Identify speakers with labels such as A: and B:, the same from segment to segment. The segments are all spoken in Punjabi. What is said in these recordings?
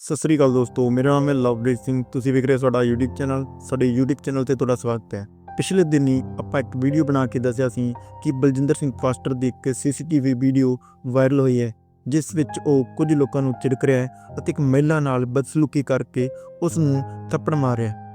A: ਸਤਿ ਸ੍ਰੀ ਅਕਾਲ ਦੋਸਤੋ, ਮੇਰਾ ਨਾਮ ਹੈ ਲਵਪ੍ਰੀਤ ਸਿੰਘ। ਤੁਸੀਂ ਵੇਖ ਰਹੇ ਹੋ ਸਾਡਾ YouTube ਚੈਨਲ ਸਾਡੇ YouTube ਚੈਨਲ ਤੇ ਤੁਹਾਡਾ ਸਵਾਗਤ ਹੈ। ਪਿਛਲੇ ਦਿਨੀ ਆਪਾਂ ਇੱਕ ਵੀਡੀਓ ਬਣਾ ਕੇ ਦੱਸਿਆ ਸੀ ਕਿ ਬਲਜਿੰਦਰ ਸਿੰਘ ਫਾਸਟਰ ਦੀ ਇੱਕ CCTV ਵੀਡੀਓ ਵਾਇਰਲ ਹੋਈ ਹੈ, ਜਿਸ ਵਿੱਚ ਉਹ ਕੁਝ ਲੋਕਾਂ ਨੂੰ ਝਿੜਕ ਰਿਹਾ ਹੈ ਅਤੇ ਇੱਕ ਮਹਿਲਾ ਨਾਲ ਬਦਸਲੂਕੀ ਕਰਕੇ ਉਸ ਨੂੰ ਥੱਪੜ ਮਾਰ ਰਿਹਾ ਹੈ।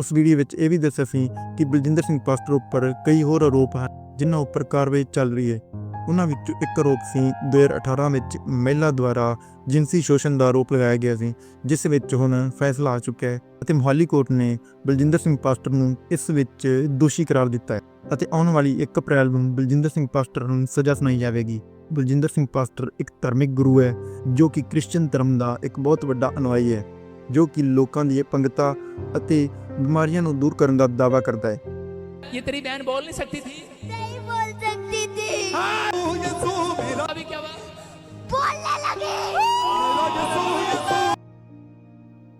A: ਉਸ ਵੀਡੀਓ ਵਿੱਚ ਇਹ ਵੀ ਦੱਸਿਆ ਸੀ ਕਿ ਬਲਜਿੰਦਰ ਸਿੰਘ ਪਾਸਟਰ ਉੱਪਰ ਕਈ ਹੋਰ ਆਰੋਪ ਹਨ, ਜਿਨ੍ਹਾਂ ਉੱਪਰ ਕਾਰਵਾਈ ਚੱਲ ਰਹੀ ਹੈ। ਉਹਨਾਂ ਵਿੱਚੋਂ ਇੱਕ ਆਰੋਪ ਸੀ 2018 ਵਿੱਚ ਮਹਿਲਾ ਦੁਆਰਾ ਜਿਨਸੀ ਸ਼ੋਸ਼ਣ ਦਾ ਆਰੋਪ ਲਗਾਇਆ ਗਿਆ ਸੀ, ਜਿਸ ਵਿੱਚ ਹੁਣ ਫੈਸਲਾ ਆ ਚੁੱਕਿਆ ਹੈ ਅਤੇ ਮੁਹਾਲੀ ਕੋਰਟ ਨੇ ਬਲਜਿੰਦਰ ਸਿੰਘ ਪਾਸਟਰ ਨੂੰ ਇਸ ਵਿੱਚ ਦੋਸ਼ੀ ਕਰਾਰ ਦਿੱਤਾ ਹੈ ਅਤੇ ਆਉਣ ਵਾਲੀ 1 ਅਪ੍ਰੈਲ ਨੂੰ ਬਲਜਿੰਦਰ ਸਿੰਘ ਪਾਸਟਰ ਨੂੰ ਸਜ਼ਾ ਸੁਣਾਈ ਜਾਵੇਗੀ। ਬਲਜਿੰਦਰ ਸਿੰਘ ਪਾਸਟਰ ਇੱਕ ਧਾਰਮਿਕ ਗੁਰੂ ਹੈ, ਜੋ ਕਿ ਕ੍ਰਿਸਚੀਅਨ ਧਰਮ ਦਾ ਇੱਕ ਬਹੁਤ ਵੱਡਾ ਅਨੁਆਈ ਹੈ, ਜੋ ਕਿ ਲੋਕਾਂ ਦੀ ਪੰਗਤਾ ਅਤੇ ਬਿਮਾਰੀਆਂ ਨੂੰ ਦੂਰ ਕਰਨ ਦਾ ਦਾਅਵਾ ਕਰਦਾ ਹੈ
B: ये तेरी बहन बोल नहीं सकती थी
C: नहीं बोल सकती थी
B: अभी क्या हुआ
C: बोलने लगी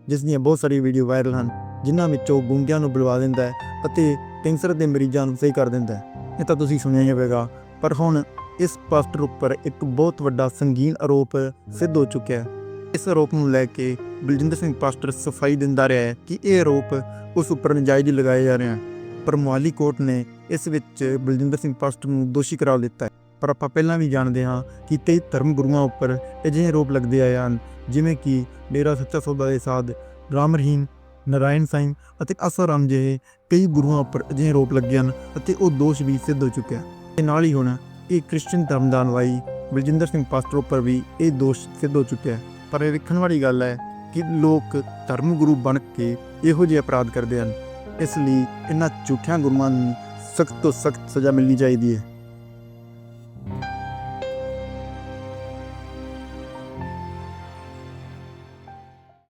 A: ਜਿਸ ਦੀਆਂ ਬਹੁਤ ਸਾਰੀ ਵੀਡੀਓ ਵਾਇਰਲ ਹਨ ਜਿਨ੍ਹਾਂ ਵਿੱਚੋਂ ਗੁੰਗਿਆਂ ਨੂੰ ਬੁਲਵਾ ਦਿੰਦਾ ਹੈ ਅਤੇ ਕੈਂਸਰ ਦੇ ਮਰੀਜ਼ਾਂ ਨੂੰ ਸਹੀ ਕਰ ਦਿੰਦਾ ਹੈ ਇਹ ਤਾਂ ਤੁਸੀਂ ਸੁਣਿਆ ਹੀ ਹੋਵੇਗਾ ਪਰ ਹੁਣ ਇਸ ਪਾਸਟਰ ਉੱਪਰ ਇੱਕ ਬਹੁਤ ਵੱਡਾ ਸੰਗੀਨ ਆਰੋਪ ਸਿੱਧ ਹੋ ਚੁੱਕਿਆ ਹੈ ਇਸ ਆਰੋਪ ਨੂੰ ਲੈ ਕੇ ਬਲਜਿੰਦਰ ਸਿੰਘ ਪਾਸਟਰ ਸਫ਼ਾਈ ਦਿੰਦਾ ਰਿਹਾ ਹੈ ਕਿ ਇਹ ਆਰੋਪ ਉਸ ਉੱਪਰ ਨਜਾਇਜ਼ ਲਗਾਏ ਜਾ ਰਹੇ ਹਨ ਪਰ ਮੁਹਾਲੀ ਕੋਰਟ ਨੇ ਇਸ ਵਿੱਚ ਬਲਜਿੰਦਰ ਸਿੰਘ ਪਾਸਟਰ ਨੂੰ ਦੋਸ਼ੀ ਕਰਾਰ ਦਿੱਤਾ ਹੈ। ਪਰ ਆਪਾਂ ਪਹਿਲਾਂ ਵੀ ਜਾਣਦੇ ਹਾਂ ਕਿ ਕਈ ਧਰਮ ਗੁਰੂਆਂ ਉੱਪਰ ਅਜਿਹੇ ਆਰੋਪ ਲੱਗਦੇ ਆਏ ਹਨ, ਜਿਵੇਂ ਕਿ ਡੇਰਾ ਸੱਚਾ ਸੌਦਾ ਦੇ ਸਾਧ, ਰਾਮ ਰਹੀਮ, ਨਰਾਇਣ ਸਿੰਘ ਅਤੇ ਆਸਾਰਾਮ ਜਿਹੇ ਕਈ ਗੁਰੂਆਂ ਉੱਪਰ ਅਜਿਹੇ ਆਰੋਪ ਲੱਗੇ ਹਨ ਅਤੇ ਉਹ ਦੋਸ਼ ਵੀ ਸਿੱਧ ਹੋ ਚੁੱਕਿਆ ਤੇ ਨਾਲ ਹੀ ਹੁਣ ਇਹ ਕ੍ਰਿਸਚੀਅਨ ਧਰਮ ਦਾ ਅਨੁਆਈ ਬਲਜਿੰਦਰ ਸਿੰਘ ਪਾਸਟਰ ਉੱਪਰ ਵੀ ਇਹ ਦੋਸ਼ ਸਿੱਧ ਹੋ ਚੁੱਕਿਆ ਹੈ। ਪਰ ਇਹ ਵੇਖਣ ਵਾਲੀ ਗੱਲ ਹੈ ਕਿ ਲੋਕ ਧਰਮ ਗੁਰੂ ਬਣ ਕੇ ਇਹੋ ਜਿਹੇ ਅਪਰਾਧ ਕਰਦੇ ਹਨ। ਇਸ ਲਈ ਇਹਨਾਂ ਝੂਠਿਆਂ ਗੁਰੂਆਂ ਨੂੰ ਸਖਤ ਤੋਂ ਸਖਤ ਸਜ਼ਾ ਮਿਲਣੀ ਚਾਹੀਦੀ ਹੈ।